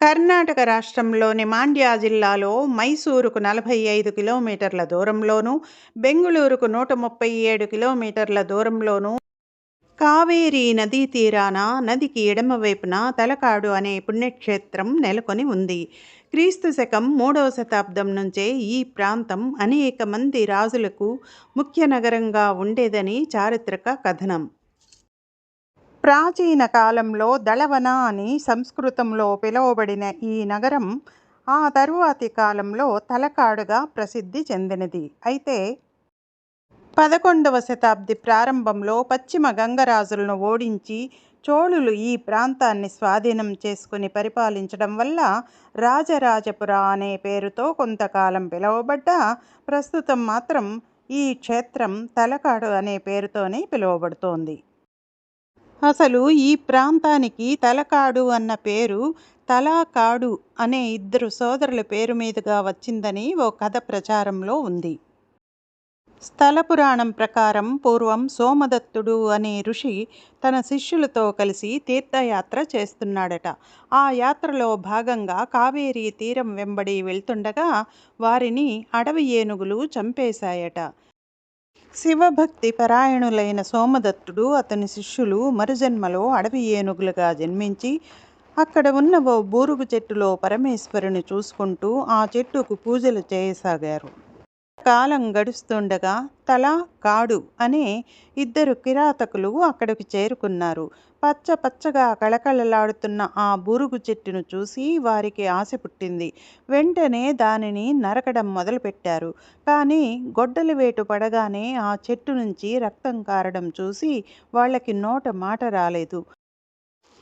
కర్ణాటక రాష్ట్రంలోని మాండ్యా జిల్లాలో మైసూరుకు నలభై ఐదు కిలోమీటర్ల దూరంలోనూ బెంగుళూరుకు నూట ముప్పై ఏడు కిలోమీటర్ల దూరంలోనూ కావేరీ నదీ తీరాన నదికి ఎడమవైపున తలకాడు అనే పుణ్యక్షేత్రం నెలకొని ఉంది. క్రీస్తు శకం మూడవ శతాబ్దం నుంచే ఈ ప్రాంతం అనేక మంది రాజులకు ముఖ్య నగరంగా ఉండేదని చారిత్రక కథనం. ప్రాచీన కాలంలో దళవన అని సంస్కృతంలో పిలువబడిన ఈ నగరం ఆ తరువాతి కాలంలో తలకాడుగా ప్రసిద్ధి చెందినది. అయితే పదకొండవ శతాబ్ది ప్రారంభంలో పశ్చిమ గంగరాజులను ఓడించి చోళులు ఈ ప్రాంతాన్ని స్వాధీనం చేసుకుని పరిపాలించడం వల్ల రాజరాజపుర అనే పేరుతో కొంతకాలం పిలువబడ్డ ప్రస్తుతం మాత్రం ఈ క్షేత్రం తలకాడు అనే పేరుతోనే పిలువబడుతోంది. అసలు ఈ ప్రాంతానికి తలకాడు అన్న పేరు తలాకాడు అనే ఇద్దరు సోదరుల పేరు మీదుగా వచ్చిందని ఓ కథ ప్రచారంలో ఉంది. స్థల పురాణం ప్రకారం పూర్వం సోమదత్తుడు అనే ఋషి తన శిష్యులతో కలిసి తీర్థయాత్ర చేస్తున్నాడట. ఆ యాత్రలో భాగంగా కావేరీ తీరం వెంబడి వెళ్తుండగా వారిని అడవి ఏనుగులు చంపేశాయట. శివభక్తి పరాయణులైన సోమదత్తుడు అతని శిష్యులు మరుజన్మలో అడవి ఏనుగులుగా జన్మించి అక్కడ ఉన్న ఓ బూరుగు చెట్టులో పరమేశ్వరుని చూసుకుంటూ ఆ చెట్టుకు పూజలు చేయసాగారు. కాలం గడుస్తుండగా తల కాడు అనే ఇద్దరు కిరాతకులు అక్కడికి చేరుకున్నారు. పచ్చ పచ్చగా కళకళలాడుతున్న ఆ బూరుగు చెట్టును చూసి వారికి ఆశ పుట్టింది. వెంటనే దానిని నరకడం మొదలుపెట్టారు. కానీ గొడ్డలి వేటు పడగానే ఆ చెట్టు నుంచి రక్తం కారడం చూసి వాళ్ళకి నోట మాట రాలేదు.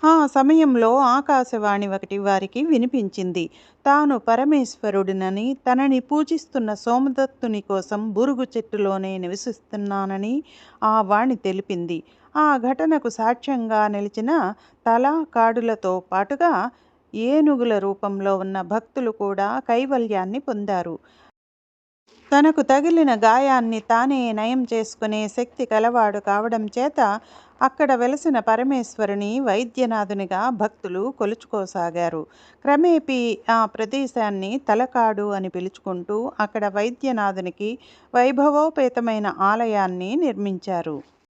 ఆ సమయంలో ఆకాశవాణి ఒకటి వారికి వినిపించింది. తాను పరమేశ్వరుడినని తనని పూజిస్తున్న సోమదత్తుని కోసం బురుగు చెట్టులోనే నివసిస్తున్నానని ఆ వాణి తెలిపింది. ఆ ఘటనకు సాక్ష్యంగా నిలిచిన తల కాడులతో పాటుగా ఏనుగుల రూపంలో ఉన్న భక్తులు కూడా కైవల్యాన్ని పొందారు. తనకు తగిలిన గాయాన్ని తానే నయం చేసుకునే శక్తి కలవాడు కావడం చేత అక్కడ వెలసిన పరమేశ్వరుని వైద్యనాథునిగా భక్తులు కొలుచుకోసాగారు. క్రమేపీ ఆ ప్రదేశాన్ని తలకాడు అని పిలుచుకుంటూ అక్కడ వైద్యనాథునికి వైభవోపేతమైన ఆలయాన్ని నిర్మించారు.